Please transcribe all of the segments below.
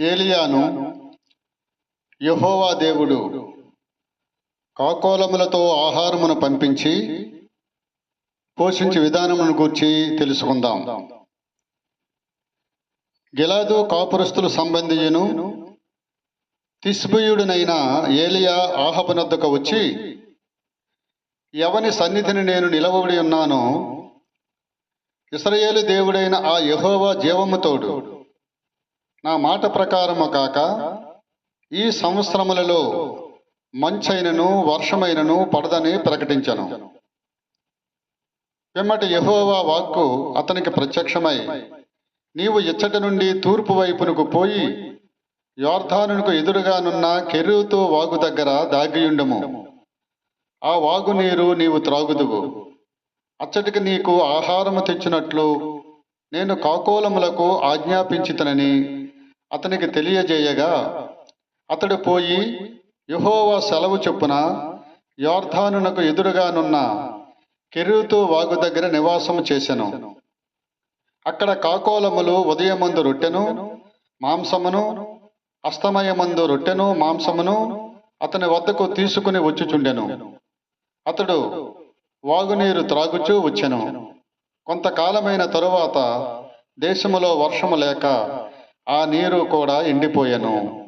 ఏలియాను యహోవా దేవుడు కాకోలములతో ఆహారమును పంపించి పోషించే విధానమును గూర్చి తెలుసుకుందాం. గిలాదు కాపురస్తుల సంబంధియును తిస్బుయుడునైన ఏలియా ఆహబనొద్దకు వచ్చి ఎవని సన్నిధిని నేను నిలవబడి ఉన్నానో ఇస్రయేలు దేవుడైన ఆ యహోవా జీవముతోడు నా మాట ప్రకారము కాక ఈ సంవత్సరములలో మంచైనను వర్షమైనను పడదని ప్రకటించను. పిమ్మటి యహోవా వాక్కు అతనికి ప్రత్యక్షమై నీవు ఇచ్చటి నుండి తూర్పు వైపునకు పోయి యోర్ధానునకు ఎదురుగానున్న కెరూతో వాగు దగ్గర దాగియుండము. ఆ వాగు నీరు నీవు త్రాగుదువు. అచ్చటికి నీకు ఆహారము తెచ్చినట్లు నేను కాకోలములకు ఆజ్ఞాపించితనని అతనికి తెలియజేయగా అతడు పోయి యహోవా సెలవు చొప్పున యోర్ధానునకు ఎదురుగానున్న కెరూతు వాగు దగ్గర నివాసము చేసెను. అక్కడ కాకోలములు ఉదయమందు రొట్టెను మాంసమును అస్తమయమందు రొట్టెను మాంసమును అతని వద్దకు తీసుకుని వచ్చుచుండెను. అతడు వాగునీరు త్రాగుచూ వచ్చెను. కొంతకాలమైన తరువాత దేశములో వర్షము లేక ఆ నీరు కూడా ఎండిపోయెను.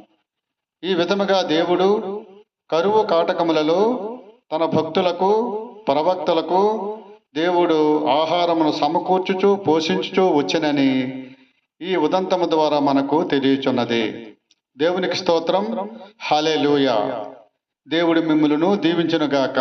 ఈ విధముగా దేవుడు కరువు కాటకములలో తన భక్తులకు ప్రవక్తలకు దేవుడు ఆహారమును సమకూర్చుచు పోషించుచూ వచ్చినని ఈ ఉదంతము ద్వారా మనకు తెలియచున్నది. దేవునికి స్తోత్రం. హలే దేవుడు మిమ్ములను దీవించునుగాక.